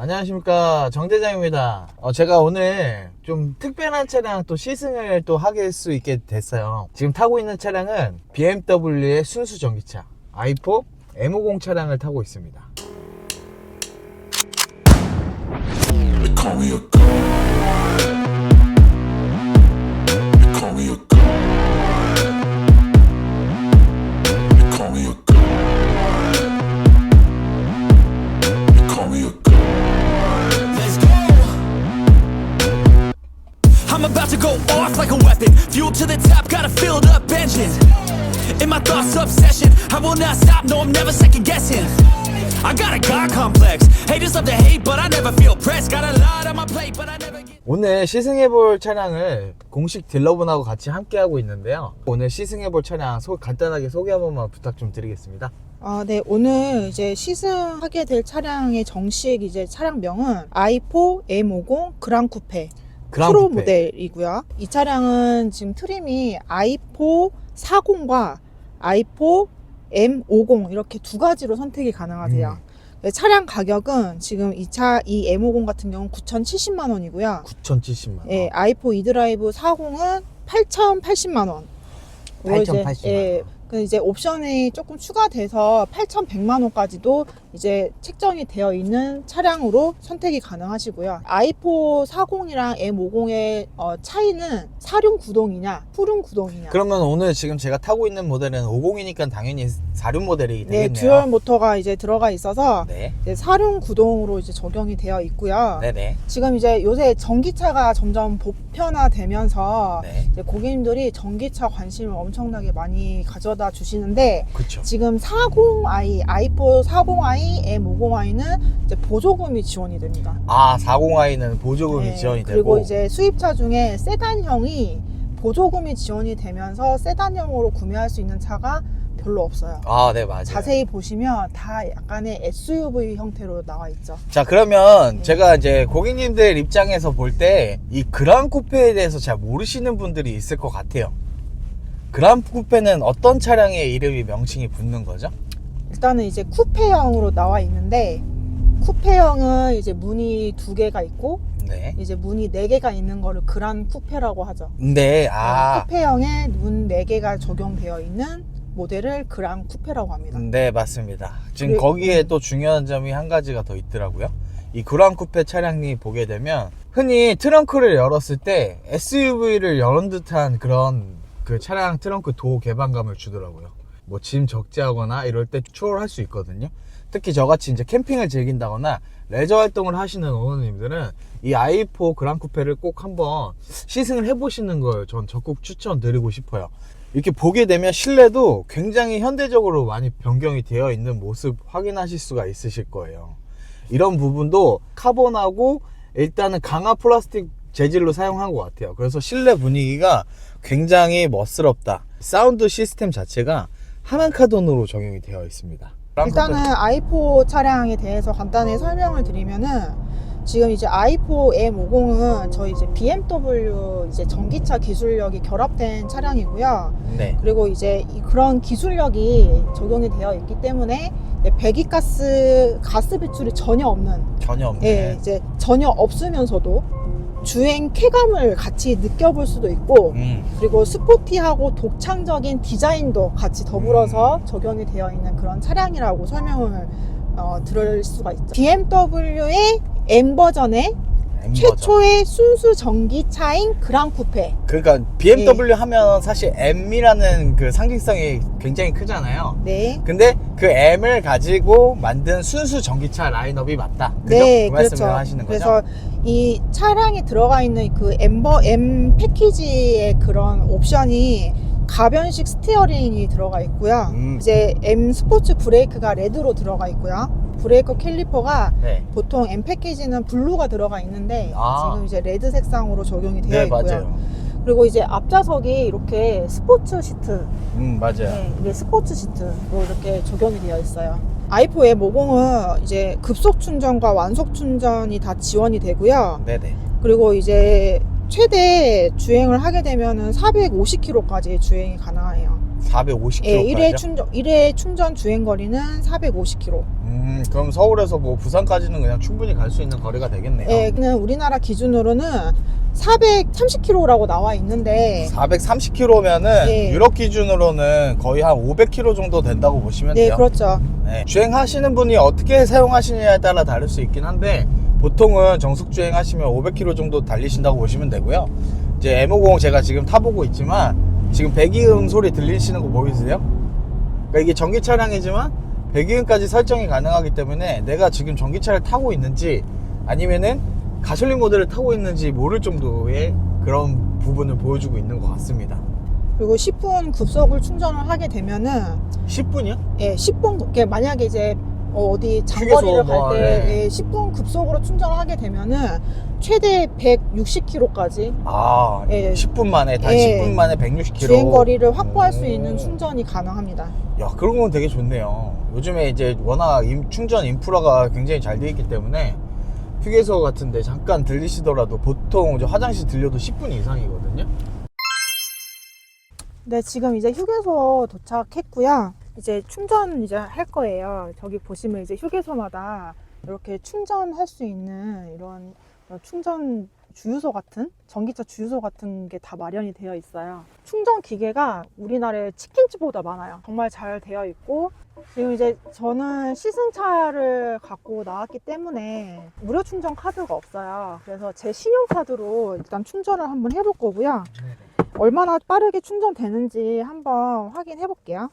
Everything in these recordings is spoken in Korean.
안녕하십니까 정대장입니다. 어, 제가 오늘 좀 특별한 차량 또 시승을 또 하게 수 있게 됐어요. 지금 타고 있는 차량은 BMW의 순수 전기차 i4 M50 차량을 타고 있습니다. Off like a weapon. Fuel to the top, got a filled up engine. In my thoughts, obsession. I will not stop, no, I'm never second guessing. I got a God complex. Haters love to hate, but I never feel pressed. Got a lot on my plate, but I never get. 오늘 시승해볼 차량을 공식 딜러분하고 같이 함께하고 있는데요. 오늘 시승해볼 차량 소, 간단하게 소개 한 번만 부탁 좀 드리겠습니다. 아, 네. 오늘 이제 시승하게 될 차량의 정식 이제 차량명은 i4 M50 그랑 쿠페 그랑 프로 쿠페. 모델이고요. 이 차량은 지금 트림이 i4 40과 i4 M50 이렇게 두 가지로 선택이 가능하세요. 음. 네, 차량 가격은 지금 이 차 이 M50 같은 경우는 9,070만 원이고요. 9,070만 원. 예, i4 이드라이브 40은 8,080만 원. 그리고 이제, 8,080만 예, 그 이제 옵션이 조금 추가돼서 8,100만 원까지도 이제 책정이 되어 있는 차량으로 선택이 가능하시고요. i4 40이랑 M50의 어, 차이는 사륜 구동이냐, 푸른 구동이냐. 그러면 오늘 지금 제가 타고 있는 모델은 50이니까 당연히 사륜 모델이 네, 되겠네요. 듀얼 모터가 이제 들어가 있어서 네. 이제 사륜 구동으로 이제 적용이 되어 있고요. 네네. 지금 이제 요새 전기차가 점점 보편화되면서 네. 이제 고객님들이 전기차 관심을 엄청나게 많이 가져다 주시는데 그쵸. 지금 40i, i4 40i, M50i는 이제 보조금이 지원이 됩니다. 아, 40i는 보조금이 네, 지원이 그리고 되고. 이제 수입차 중에 세단형이 보조금이 지원이 되면서 세단형으로 구매할 수 있는 차가 별로 없어요. 아, 네, 맞아요. 자세히 보시면 다 약간의 SUV 형태로 나와 있죠. 자, 그러면 네. 제가 이제 고객님들 입장에서 볼 때 이 그란 쿠페에 대해서 잘 모르시는 분들이 있을 것 같아요. 그란 쿠페는 어떤 차량의 이름이 명칭이 붙는 거죠? 일단은 이제 쿠페형으로 나와 있는데 쿠페형은 이제 문이 두 개가 있고 네. 이제 문이 네 개가 있는 거를 그란 쿠페라고 하죠. 네, 아. 쿠페형에 문 네 개가 적용되어 있는 모델을 그란 쿠페라고 합니다. 네, 맞습니다. 지금 그리고- 거기에 또 중요한 점이 한 가지가 더 있더라고요. 이 그란 쿠페 차량이 보게 되면 흔히 트렁크를 열었을 때 SUV를 열은 듯한 그런 그 차량 트렁크 도 개방감을 주더라고요. 뭐 짐 적재하거나 이럴 때 추월할 수 있거든요. 특히 저같이 이제 캠핑을 즐긴다거나 레저 활동을 하시는 어머님들은 이 i4 그란 쿠페를 꼭 한번 시승을 해보시는 걸 전 적극 추천드리고 싶어요. 이렇게 보게 되면 실내도 굉장히 현대적으로 많이 변경이 되어 있는 모습 확인하실 수가 있으실 거예요. 이런 부분도 카본하고 일단은 강화 플라스틱 재질로 사용한 것 같아요. 그래서 실내 분위기가 굉장히 멋스럽다. 사운드 시스템 자체가 하만카돈으로 적용이 되어 있습니다. 일단은 i4 차량에 대해서 간단히 설명을 드리면은 지금 이제 i4 M50은 저희 이제 BMW 이제 전기차 기술력이 결합된 차량이고요. 네. 그리고 이제 이- 그런 기술력이 적용이 되어 있기 때문에 배기가스 가스 배출이 전혀 없는 전혀 없네. 예, 이제 전혀 없으면서도 주행 쾌감을 같이 느껴볼 수도 있고 음. 그리고 스포티하고 독창적인 디자인도 같이 더불어서 음. 적용이 되어 있는 그런 차량이라고 설명을 어, 들을 수가 있죠. BMW의 M 버전의 M 버전. 최초의 순수 전기차인 그랑 쿠페. 그러니까 BMW 하면 사실 M이라는 그 상징성이 굉장히 크잖아요. 네. 근데 그 M을 가지고 만든 순수 전기차 라인업이 맞다. 그죠? 네, 그 말씀을 그렇죠. 하시는 거죠? 그래서 이 차량에 들어가 있는 그 엠버 M 패키지의 그런 옵션이 가변식 스티어링이 들어가 있고요. 음. 이제 M 스포츠 브레이크가 레드로 들어가 있고요. 브레이크 캘리퍼가 네. 보통 M 패키지는 블루가 들어가 있는데 아. 지금 이제 레드 색상으로 적용이 되어 네, 있고요. 맞아요. 그리고 이제 앞좌석이 이렇게 스포츠 시트 음, 맞아요. 네, 이게 스포츠 시트로 이렇게 적용이 되어 있어요. I4의 모공은 이제 급속 충전과 완속 충전이 다 지원이 되고요. 네네. 그리고 이제 최대 주행을 하게 되면은 450km까지 주행이 가능해요. 450km. 예, 1회 충전 1회 충전 주행 거리는 450km. 음. 음, 그럼 서울에서 뭐 부산까지는 그냥 충분히 갈 수 있는 거리가 되겠네요. 예, 그냥 우리나라 기준으로는 430km라고 나와 있는데 430km면은 네. 유럽 기준으로는 거의 한 500km 정도 된다고 보시면 네, 돼요. 그렇죠. 네, 주행하시는 분이 어떻게 사용하시느냐에 따라 다를 수 있긴 한데 보통은 정숙 주행하시면 500km 정도 달리신다고 보시면 되고요. 이제 M50 제가 지금 타보고 있지만 지금 배기음 소리 들리시는 거 보이세요? 그러니까 이게 전기 차량이지만 배기음까지 설정이 가능하기 때문에 내가 지금 전기차를 타고 있는지 아니면은 가솔린 모드를 타고 있는지 모를 정도의 그런 부분을 보여주고 있는 것 같습니다. 그리고 10분 급속을 충전을 하게 되면은 10분이요? 예, 10분 이렇게 만약에 이제 어, 디 장거리를 뭐, 갈때 네. 예, 10분 급속으로 충전을 하게 되면은 최대 160km까지 아, 예. 10분 만에 단 예. 10분 만에 160km 주행 거리를 확보할 수 오. 있는 충전이 가능합니다. 야 그런 건 되게 좋네요 요즘에 이제 워낙 임- 충전 인프라가 굉장히 잘 돼 있기 때문에 휴게소 같은데 잠깐 들리시더라도 보통 이제 화장실 들려도 10분 이상이거든요 네, 지금 이제 휴게소 도착했고요. 이제 충전 이제 할 거예요. 저기 보시면 이제 휴게소마다 이렇게 충전할 수 있는 이런 충전 주유소 같은 전기차 주유소 같은 게 다 마련이 되어 있어요. 충전 기계가 우리나라의 치킨집보다 많아요. 정말 잘 되어 있고 지금 이제 저는 시승차를 갖고 나왔기 때문에 무료 충전 카드가 없어요. 그래서 제 신용카드로 일단 충전을 한번 해볼 거고요. 얼마나 빠르게 충전되는지 한번 확인해 볼게요.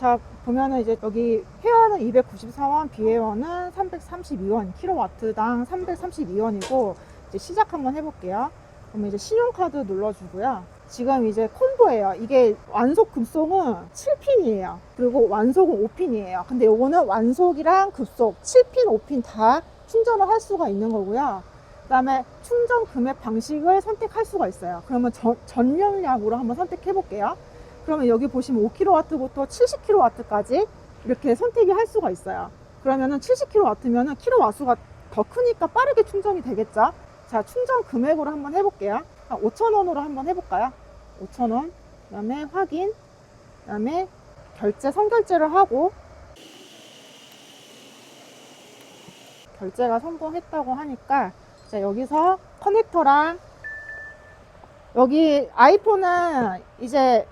자, 보면은 이제 여기 회원은 294원, 비회원은 332원, 킬로와트당 332원이고, 이제 시작 한번 해볼게요. 그러면 이제 신용카드 눌러주고요. 지금 이제 콤보예요. 이게 완속 급속은 7핀이에요. 그리고 완속은 5핀이에요. 근데 요거는 완속이랑 급속 7핀, 5핀 다 충전을 할 수가 있는 거고요. 그다음에 충전 금액 방식을 선택할 수가 있어요. 그러면 전, 전력량으로 한번 선택해 볼게요. 그러면 여기 보시면 5kW부터 70kW까지 이렇게 선택이 할 수가 있어요. 그러면은 70kW면은 킬로와수가 더 크니까 빠르게 충전이 되겠죠. 자, 충전 금액으로 한번 해볼게요. 5,000원으로 한번 해볼까요? 5,000원. 그 다음에 확인. 그 다음에 결제 선결제를 하고 결제가 성공했다고 하니까 자, 여기서 커넥터랑 여기 아이폰은 이제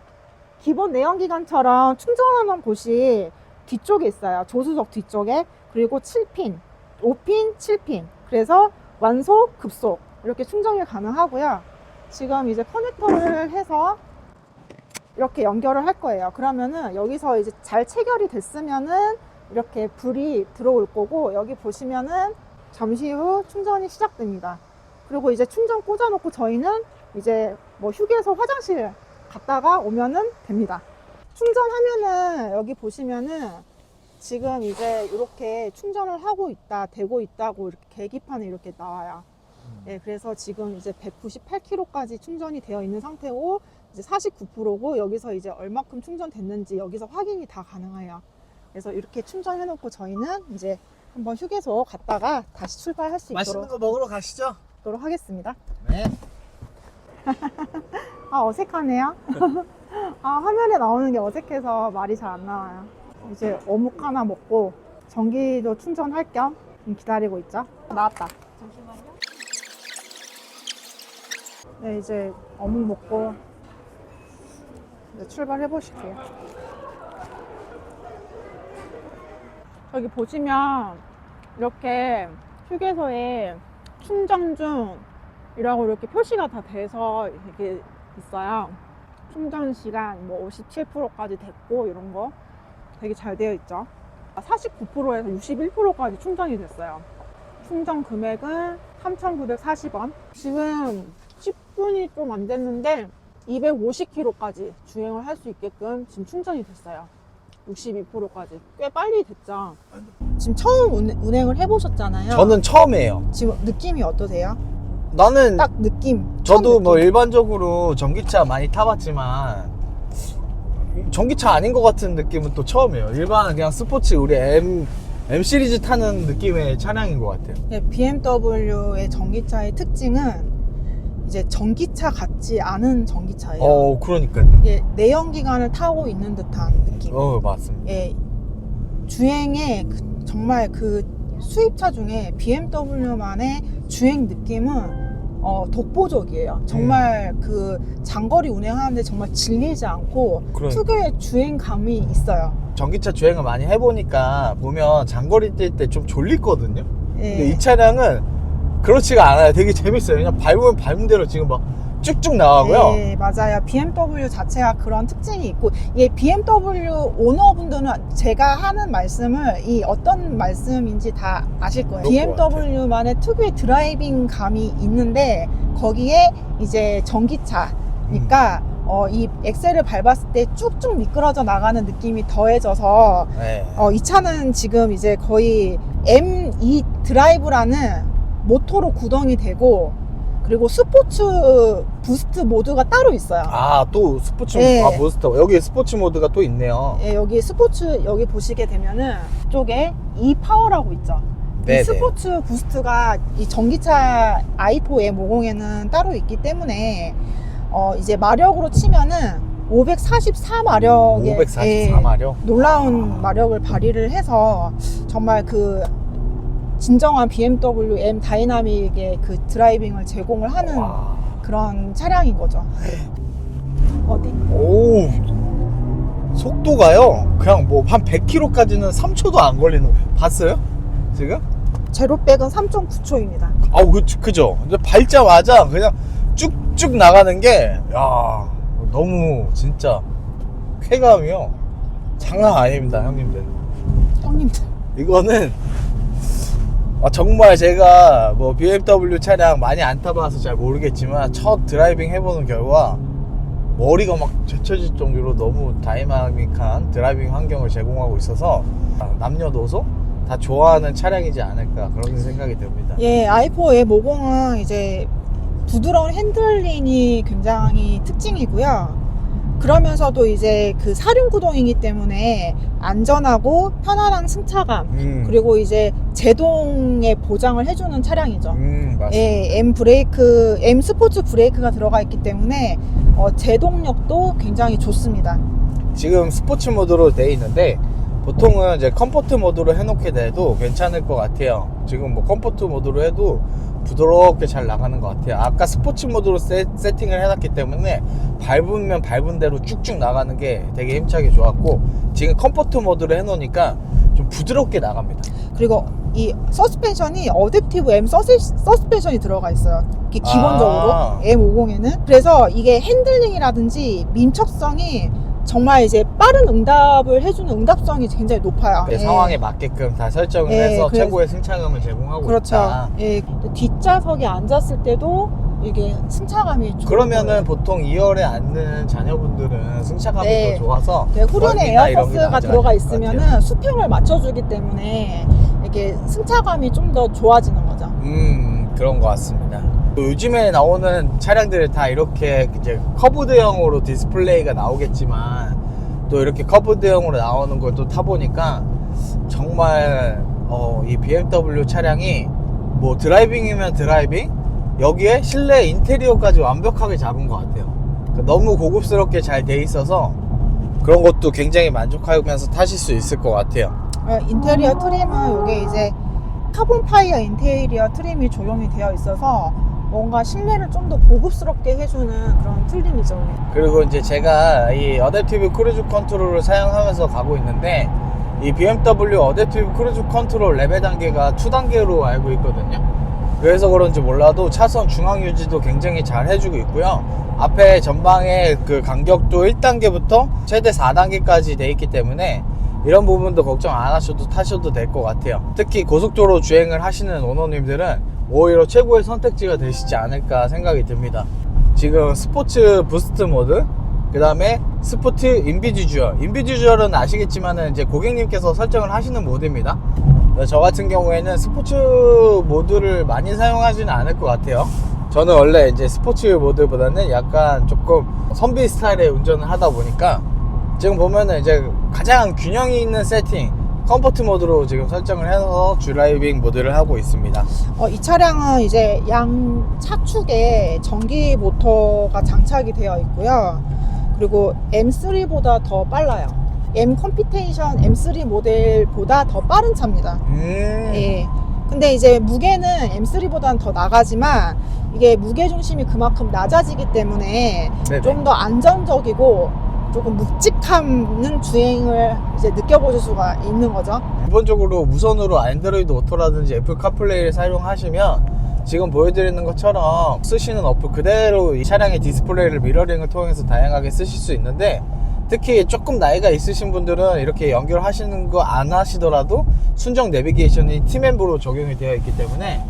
기본 내연기관처럼 충전하는 곳이 뒤쪽에 있어요. 조수석 뒤쪽에. 그리고 7핀, 5핀, 7핀. 그래서 완속, 급속 이렇게 충전이 가능하고요. 지금 이제 커넥터를 해서 이렇게 연결을 할 거예요. 그러면은 여기서 이제 잘 체결이 됐으면은 이렇게 불이 들어올 거고 여기 보시면은 잠시 후 충전이 시작됩니다. 그리고 이제 충전 꽂아놓고 저희는 이제 뭐 휴게소 화장실 갔다가 오면은 됩니다. 충전하면은 여기 보시면은 지금 이제 이렇게 충전을 하고 있다, 되고 있다고 이렇게 계기판에 이렇게 나와요. 예, 그래서 지금 이제 198km까지 충전이 되어 있는 상태고 이제 49%고 여기서 이제 얼마큼 충전됐는지 여기서 확인이 다 가능해요. 그래서 이렇게 충전해 놓고 저희는 이제 한번 휴게소 갔다가 다시 출발할 수 있도록 거 먹으러 가시죠 하도록 하겠습니다. 네 아 어색하네요. 아 화면에 나오는 게 어색해서 말이 잘 안 나와요. 이제 어묵 하나 먹고 전기도 충전할 겸좀 기다리고 있죠. 나왔다. 잠시만요. 네 이제 어묵 먹고 이제 출발해 보실게요. 여기 보시면 이렇게 휴게소에 충전 중이라고 이렇게 표시가 다 돼서 이렇게 있어요. 충전 시간 뭐 57%까지 됐고 이런 거 되게 잘 되어 있죠. 49%에서 61%까지 충전이 됐어요. 충전 금액은 3,940원. 지금 10분이 좀 안 됐는데 250km까지 주행을 할 수 있게끔 지금 충전이 됐어요. 62%까지 꽤 빨리 됐죠. 지금 처음 운- 운행을 해보셨잖아요. 저는 처음이에요 지금 느낌이 어떠세요? 나는 딱 느낌. 저도 뭐 느낌. 일반적으로 전기차 많이 타봤지만 전기차 아닌 것 같은 느낌은 또 처음이에요 일반 그냥 스포츠 우리 M M 시리즈 타는 느낌의 차량인 것 같아요 네, BMW의 전기차의 특징은 이제 전기차 같지 않은 전기차예요. 어 그러니까요 예, 내연기관을 타고 있는 듯한 느낌. 어 맞습니다 예, 주행에 그- 정말 그 수입차 중에 BMW만의 주행 느낌은 어, 독보적이에요. 정말 그 장거리 운행하는데 정말 질리지 않고 그러니까. 특유의 주행감이 있어요. 전기차 주행을 많이 해보니까 보면 장거리 뛸 때 좀 졸리거든요. 근데 예. 이 차량은 그렇지가 않아요. 되게 재밌어요. 그냥 밟으면 밟은 대로 지금 막 쭉쭉 나가고요. 네, 맞아요. BMW 자체가 그런 특징이 있고, 이 BMW 오너분들은 제가 하는 말씀을 이 어떤 말씀인지 다 아실 거예요. BMW만의 특유의 드라이빙 감이 있는데, 거기에 이제 전기차니까, 음. 어, 이 엑셀을 밟았을 때 쭉쭉 미끄러져 나가는 느낌이 더해져서, 네. 어, 이 차는 지금 이제 거의 M2 드라이브라는 모토로 구동이 되고, 그리고 스포츠 부스트 모드가 따로 있어요. 아, 또 스포츠, 네. 아, 모스터. 여기 스포츠 모드가 또 있네요. 예, 여기 스포츠 여기 보시게 되면은 쪽에 이 파워라고 있죠. 네네. 이 스포츠 부스트가 이 전기차 i4 M50에는 따로 있기 때문에 어 이제 마력으로 치면은 544 마력의 544마력. 놀라운 마력을 발휘를 해서 정말 그 진정한 BMW M 다이나믹의 그 드라이빙을 제공을 하는 와. 그런 차량인 거죠. 어디? 오. 속도가요. 그냥 뭐 한 100km까지는 3초도 안 걸리는 거 봤어요? 지금? 제로백은 3.9초입니다. 아우 그, 그죠 근데 밟자마자 그냥 쭉쭉 나가는 게야 너무 진짜 쾌감이요 장난 아닙니다 형님들 형님들. 이거는 아, 정말 제가 뭐 BMW 차량 많이 안 타봐서 잘 모르겠지만 첫 드라이빙 해보는 결과 머리가 막 뒤처질 정도로 너무 다이나믹한 드라이빙 환경을 제공하고 있어서 남녀노소 다 좋아하는 차량이지 않을까 그런 생각이 듭니다. 예, i4 M50은 이제 부드러운 핸들링이 굉장히 특징이고요. 그러면서도 이제 그 사륜 구동이기 때문에 안전하고 편안한 승차감 음. 그리고 이제 제동의 보장을 해주는 차량이죠. 음, 맞습니다. 예, M 브레이크, M 스포츠 브레이크가 들어가 있기 때문에 어, 제동력도 굉장히 좋습니다. 지금 스포츠 모드로 돼 있는데 보통은 이제 컴포트 모드로 해놓게 돼도 괜찮을 것 같아요. 지금 뭐 컴포트 모드로 해도 부드럽게 잘 나가는 것 같아요. 아까 스포츠 모드로 세, 세팅을 해놨기 때문에 밟으면 밟은 대로 쭉쭉 나가는 게 되게 힘차게 좋았고 지금 컴포트 모드로 해놓으니까 좀 부드럽게 나갑니다. 그리고 이 서스펜션이 어댑티브 M 서스, 서스펜션이 들어가 있어요. 이게 기본적으로 아. M50에는 그래서 이게 핸들링이라든지 민첩성이 정말 이제 빠른 응답을 해주는 응답성이 굉장히 높아요. 내 예. 상황에 맞게끔 다 설정을 예, 해서 그래서- 최고의 승차감을 제공하고 그렇죠. 있다. 예, 뒷좌석에 앉았을 때도 이게 승차감이 좋은 그러면은 거예요. 보통 2열에 앉는 자녀분들은 승차감이 네. 더 좋아서 그 후륜에 멀미나 이런 게 에어버스가 나지 들어가 않을 것 같아요. 있으면은 수평을 맞춰주기 때문에 이게 승차감이 좀 더 좋아지는 거죠. 음 그런 것 같습니다. 요즘에 나오는 차량들이 다 이렇게 이제 커브드형으로 디스플레이가 나오겠지만 또 이렇게 커브드형으로 나오는 걸 또 타보니까 정말 어, 이 BMW 차량이 뭐 드라이빙이면 드라이빙 여기에 실내 인테리어까지 완벽하게 잡은 것 같아요. 그러니까 너무 고급스럽게 잘 돼 있어서 그런 것도 굉장히 만족하면서 타실 수 있을 것 같아요. 어, 인테리어 트림은 이게 이제 카본 파이어 인테리어 트림이 조용히 되어 있어서 뭔가 실내를 좀 더 고급스럽게 해주는 그런 트림이죠. 그리고 이제 제가 이 어댑티브 크루즈 컨트롤을 사용하면서 가고 있는데 이 BMW 어댑티브 크루즈 컨트롤 레벨 단계가 2단계로 알고 있거든요. 그래서 그런지 몰라도 차선 중앙 유지도 굉장히 잘 해주고 있고요. 앞에 전방의 그 간격도 1단계부터 최대 4단계까지 돼 있기 때문에 이런 부분도 걱정 안 하셔도 타셔도 될 것 같아요. 특히 고속도로 주행을 하시는 오너님들은 오히려 최고의 선택지가 되시지 않을까 생각이 듭니다. 지금 스포츠 부스트 모드, 그 다음에 스포트 인비디주얼. 인비디주얼은 아시겠지만은 이제 고객님께서 설정을 하시는 모드입니다. 저 같은 경우에는 스포츠 모드를 많이 사용하지는 않을 것 같아요. 저는 원래 이제 스포츠 모드보다는 약간 조금 선비 스타일의 운전을 하다 보니까 지금 보면은 이제 가장 균형이 있는 세팅, 컴포트 모드로 지금 설정을 해서 드라이빙 모드를 하고 있습니다. 어, 이 차량은 이제 양 차축에 전기 모터가 장착이 되어 있고요. 그리고 M3보다 더 빨라요. M 컴피테이션 M3 모델보다 더 빠른 차입니다. 음. 예. 근데 이제 무게는 M3보다는 더 나가지만 이게 무게 중심이 그만큼 낮아지기 때문에. 좀 더 안정적이고 조금 묵직함은 주행을 이제 느껴보실 수가 있는 거죠. 기본적으로 무선으로 안드로이드 오토라든지 애플 카플레이를 사용하시면 지금 보여드리는 것처럼 쓰시는 어플 그대로 이 차량의 디스플레이를 미러링을 통해서 다양하게 쓰실 수 있는데 특히 조금 나이가 있으신 분들은 이렇게 연결하시는 거 안 하시더라도 순정 내비게이션이 팀앤브로 적용이 되어 있기 때문에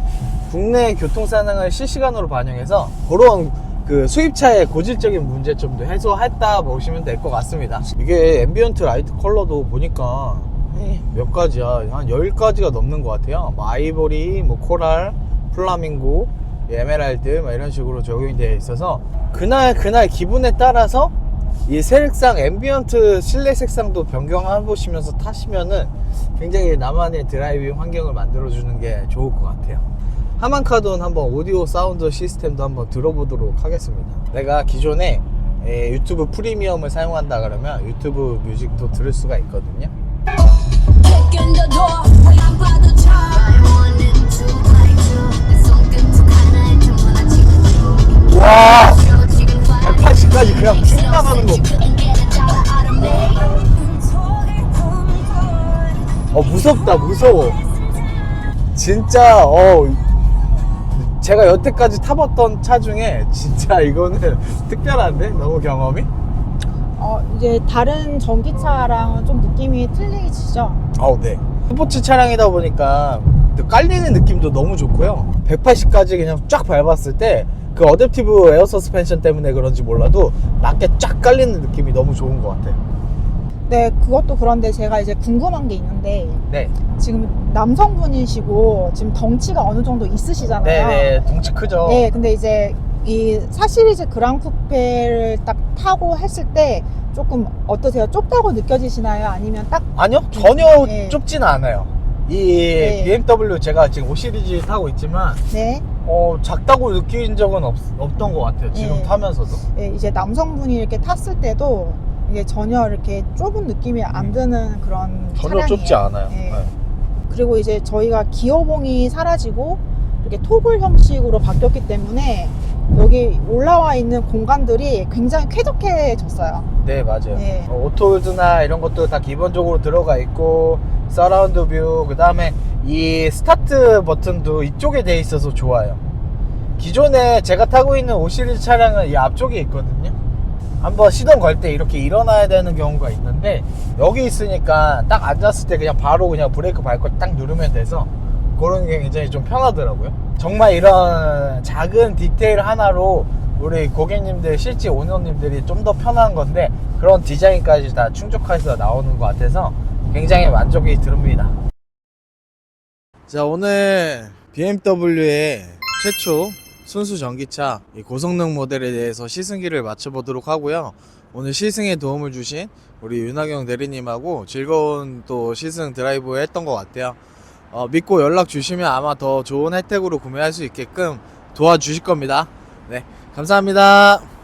국내 교통 상황을 실시간으로 반영해서 그런 그 수입차의 고질적인 문제점도 해소했다 보시면 될 것 같습니다. 이게 앰비언트 라이트 컬러도 보니까 몇 가지야. 한 10가지가 넘는 것 같아요. 뭐 아이보리, 뭐 코랄, 플라밍고, 에메랄드 막 이런 식으로 적용이 되어 있어서 그날 그날 기분에 따라서 이 색상 앰비언트 실내 색상도 변경해 보시면서 타시면은 굉장히 나만의 드라이빙 환경을 만들어 주는 게 좋을 것 같아요 하만카돈 한번 오디오 사운드 시스템도 한번 들어보도록 하겠습니다 내가 기존에 에, 유튜브 프리미엄을 사용한다 그러면 유튜브 뮤직도 들을 수가 있거든요. 와 지금 180까지 그냥 쭉 나가는 거. 어 무섭다 무서워 진짜 어 제가 여태까지 타봤던 차 중에 진짜 이거는 특별한데? 너무 경험이? 어, 이제 다른 전기차랑은 좀 느낌이 틀리시죠? 아우 네. 스포츠 차량이다 보니까 그 깔리는 느낌도 너무 좋고요. 180까지 그냥 쫙 밟았을 때 그 어댑티브 에어 서스펜션 때문에 그런지 몰라도 낮게 쫙 깔리는 느낌이 너무 좋은 것 같아요 네, 그것도 그런데 제가 이제 궁금한 게 있는데 네 지금 남성분이시고 지금 덩치가 어느 정도 있으시잖아요. 네네 덩치 크죠 네, 근데 이제 이 4시리즈 그랑 쿠페를 딱 타고 했을 때 조금 어떠세요? 좁다고 느껴지시나요? 아니면 딱 아니요 전혀 네. 좁지는 않아요 이 네. BMW 제가 지금 5 시리즈 타고 있지만 네, 어 작다고 느낀 적은 없, 없던 것 같아요 지금 네. 타면서도 네, 이제 남성분이 이렇게 tas을 때도 이게 전혀 이렇게 좁은 느낌이 안 드는 그런 음. 전혀 차량이에요. 좁지 않아요 네. 네. 그리고 이제 저희가 기어봉이 사라지고 이렇게 토글 형식으로 바뀌었기 때문에 여기 올라와 있는 공간들이 굉장히 쾌적해졌어요. 네, 맞아요 네. 어, 오토홀드나 이런 것도 다 기본적으로 들어가 있고 서라운드 뷰 그 다음에 이 스타트 버튼도 이쪽에 돼 있어서 좋아요 기존에 제가 타고 있는 5 시리즈 차량은 이 앞쪽에 있거든요 한번 시동 걸 때 이렇게 일어나야 되는 경우가 있는데 여기 있으니까 딱 앉았을 때 그냥 바로 그냥 브레이크 밟고 딱 누르면 돼서 그런 게 굉장히 좀 편하더라고요. 정말 이런 작은 디테일 하나로 우리 고객님들 실제 오너님들이 좀 더 편한 건데 그런 디자인까지 다 충족해서 나오는 것 같아서 굉장히 만족이 듭니다. 자 오늘 BMW의 최초 순수 전기차 이 고성능 모델에 대해서 시승기를 마쳐보도록 하고요. 오늘 시승에 도움을 주신 우리 윤하경 대리님하고 즐거운 또 시승 드라이브 했던 것 같아요. 어, 믿고 연락 주시면 아마 더 좋은 혜택으로 구매할 수 있게끔 도와주실 겁니다. 네, 감사합니다.